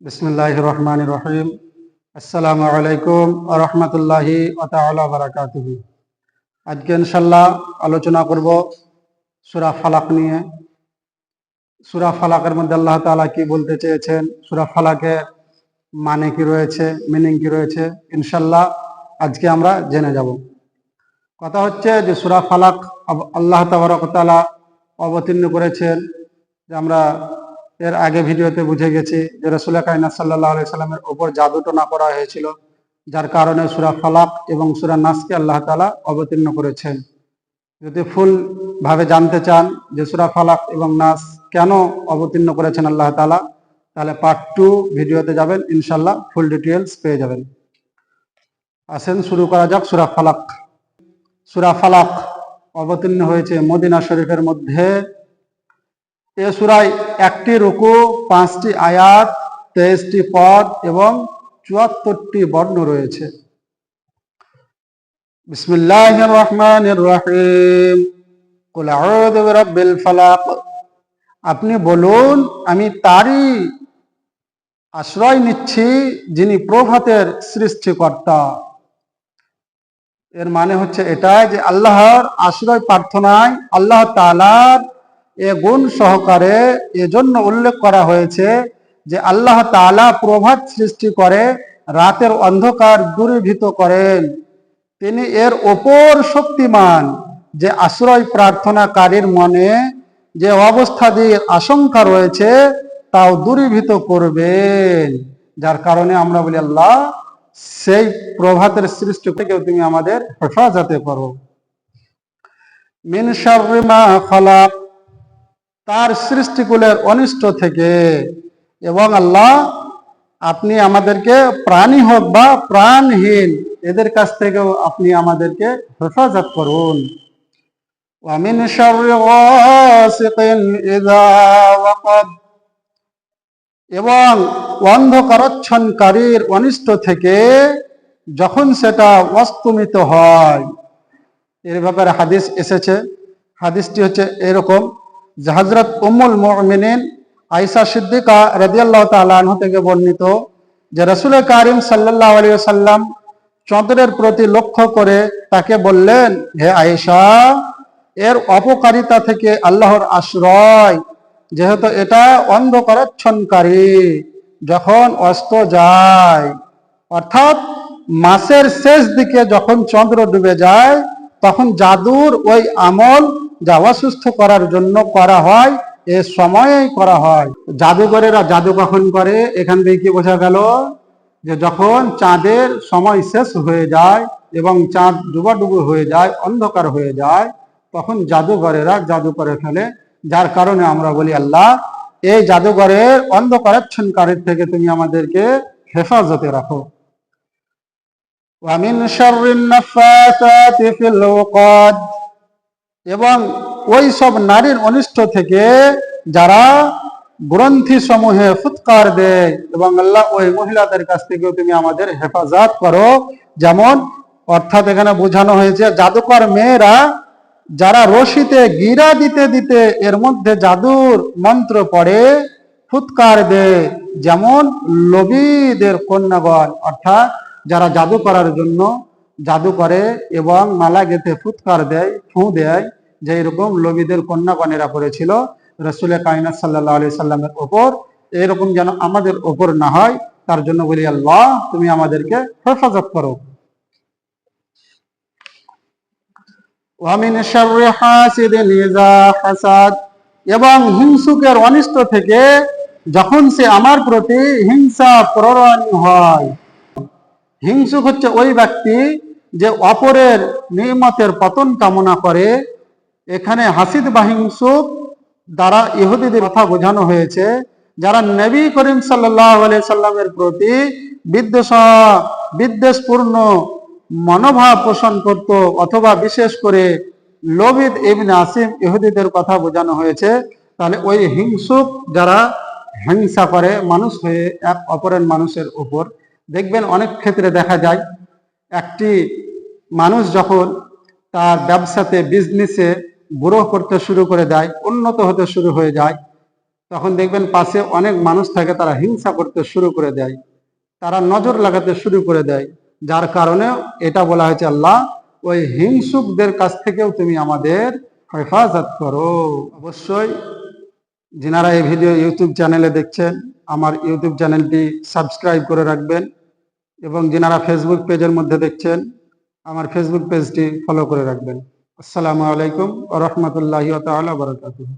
বিসমুল্লাহ রহমান রহিম আসসালামু আলাইকুম রহমতুল্লাহি বারাকাতুহু। আজকে ইনশাল্লাহ আলোচনা করব সুরা ফালাক নিয়ে। সুরা ফালাকের মধ্যে আল্লাহ তাআলা কি বলতে চেয়েছেন? সুরা ফালাকের মানে কি রয়েছে? মিনিং কি রয়েছে? ইনশাল্লাহ আজকে আমরা জেনে যাব। কথা হচ্ছে যে সুরা ফালাক আল্লাহ তাবারকতালা অবতীর্ণ করেছেন যে আমরা এর আগে ভিডিওতে বুঝে গেছি যে রসুল কাইনা সাল্লাহ আলি সাল্লামের উপর জাদুটনা করা হয়েছিল, যার কারণে সুরা ফালাক এবং সুরা নাসকে আল্লাহ তালা অবতীর্ণ করেছেন। যদি ফুল ভাবে জানতে চান যে সুরা ফালাক এবং নাস কেন অবতীর্ণ করেছেন আল্লাহ তালা তাহলে পার্ট টু ভিডিওতে যাবেন ইনশাল্লাহ ফুল ডিটেলস পেয়ে যাবেন। আসেন, শুরু করা যাক সুরা ফালাক। সুরা ফালাক অবতীর্ণ হয়েছে মদিনা শরীফের মধ্যে এ সুরায় একটি রুকু, পাঁচটি আয়াত, তেইশটি পদ এবং চুয়াত্তরটি বর্ণ রয়েছে। বিসমিল্লাহ রহমান রহিম আপনি বলুন, আমি তারই আশ্রয় নিচ্ছি যিনি প্রভাতের সৃষ্টিকর্তা। এর মানে হচ্ছে এটাই যে আল্লাহর আশ্রয় প্রার্থনায় আল্লাহ তাআলার এ গুণ সহকারে এজন্য উল্লেখ করা হয়েছে যে আল্লাহ তাআলা প্রভাত সৃষ্টি করে রাতের অন্ধকার দূরীভূত করেন। তিনি এর ওপর শক্তিমান, যে আশ্রয় প্রার্থনাকারীর মনে যে অবস্থা দিয়ে আশঙ্কা রয়েছে, তাও দূরীভূত করবেন। যার কারণে আমরা বলি, আল্লাহ, সেই প্রভাতের সৃষ্টি থেকেও তুমি আমাদের হেফাজতে করো। মিন শাররি মা খালাক তার সৃষ্টিকুলের অনিষ্ট থেকে এবং আল্লাহ আপনি আমাদেরকে প্রাণী হোক বা প্রাণহীন এদের কাছ থেকেও আপনি আমাদেরকে হেফাজত করুন ومن شر غاسق إذا وقب এবং অন্ধকারচ্ছনকারীর অনিষ্ট থেকে যখন সেটা অস্তমিত হয় এর ব্যাপারে হাদিস এসেছে হাদিসটি হচ্ছে এরকম যে হজরত উম্মুল মুমিনিন আইসা সিদ্দিকা রাদিয়াল্লাহ তাআলা আনহু থেকে বর্ণিত যে রসুল কারিম সাল্লাল্লাহু আলাইহি সাল্লাম চন্দ্রের প্রতি লক্ষ্য করে তাকে বললেন, হে আয়েশা, এর অপকারিতা থেকে আল্লাহর আশ্রয়, যেহেতু এটা অন্ধকারচ্ছনকারী যখন অস্ত যায়, অর্থাৎ মাসের শেষ দিকে যখন চন্দ্র ডুবে যায়, তখন জাদুর ওই আমল যা অসুস্থ করার জন্য করা হয় এ সময়েই করা হয় জাদুঘরেরা জাদু কখন করে এখান থেকে কি বোঝা গেল যে যখন চাঁদের সময় শেষ হয়ে যায় এবং চাঁদ ডুবাডুবু হয়ে যায় অন্ধকার হয়ে যায় তখন জাদুঘরেরা জাদু করে ফেলে যার কারণে আমরা বলি আল্লাহ এই জাদুঘরের অন্ধকারাচ্ছনকারীর থেকে তুমি আমাদেরকে হেফাজতে রাখো ومن شر النفاثات في العقد এবং ওই সব নারীর অনিষ্ট থেকে যারা গ্রন্থি সমূহে ফুৎকার দেয় এবং আল্লাহ ওই মহিলাদের কাছ থেকেও তুমি আমাদের হেফাজত করো। যেমন অর্থাৎ এখানে বোঝানো হয়েছে, জাদুকর মেয়েরা যারা রশিতে গিরা দিতে দিতে এর মধ্যে জাদুর মন্ত্র পড়ে, ফুৎকার দেয়, যেমন লবিদের কন্যাগণ, অর্থাৎ যারা জাদু করার জন্য জাদু করে এবং মালা গেঁথে ফুৎকার দেয়, ফু দেয় যে এরকম লবিদের কন্যাগণেরা করেছিল রসুল কাইনা সাল্লাহ আলি সাল্লামের ওপর এরকম যেন আমাদের ওপর না হয়, তার জন্য বলি, আল্লাহ, তুমি আমাদেরকে হেফাজত করো। এবং হিংসুকের অনিষ্ট থেকে যখন সে আমার প্রতি হিংসা প্ররণ হয়। হিংসুক হচ্ছে ওই ব্যক্তি যে অপরের নিয়মতের পতন কামনা করে, এখানে হাসিদ বা হিংসুক দ্বারা ইহুদিদের কথা বোঝানো হয়েছে, যারা নবী করিম সাল্লাহ সাল্লামের প্রতি বিদ্বেষ, বিদ্বেষপূর্ণ মনোভাব পোষণ করত, অথবা বিশেষ করে লবিদ ইবনে আসিম ইহুদিদের কথা বোঝানো হয়েছে, তাহলে ওই হিংসুক যারা হিংসা করে, মানুষ হয়ে এক অপরের মানুষের উপর, দেখবেন অনেক ক্ষেত্রে দেখা যায়, একটি মানুষ যখন তার ব্যবসাতে বিজনেসে গ্রো করতে শুরু করে দেয়, উন্নত হতে শুরু হয়ে যায়, তখন দেখবেন পাশে অনেক মানুষ থাকে তারা হিংসা করতে শুরু করে দেয়, তারা নজর লাগাতে শুরু করে দেয়, যার কারণে এটা বলা হয়েছে, আল্লাহ, ওই হিংসুকদের কাছ থেকেও তুমি আমাদের হেফাজত করো। অবশ্যই যিনারা এই ভিডিও ইউটিউব চ্যানেলে দেখছেন, আমার ইউটিউব চ্যানেলটি সাবস্ক্রাইব করে রাখবেন এবং যিনারা ফেসবুক পেজের মধ্যে দেখছেন আমার ফেসবুক পেজটি ফলো করে রাখবেন। আসসালামু আলাইকুম ও রহমতুল্লাহ বারাকাতুহু।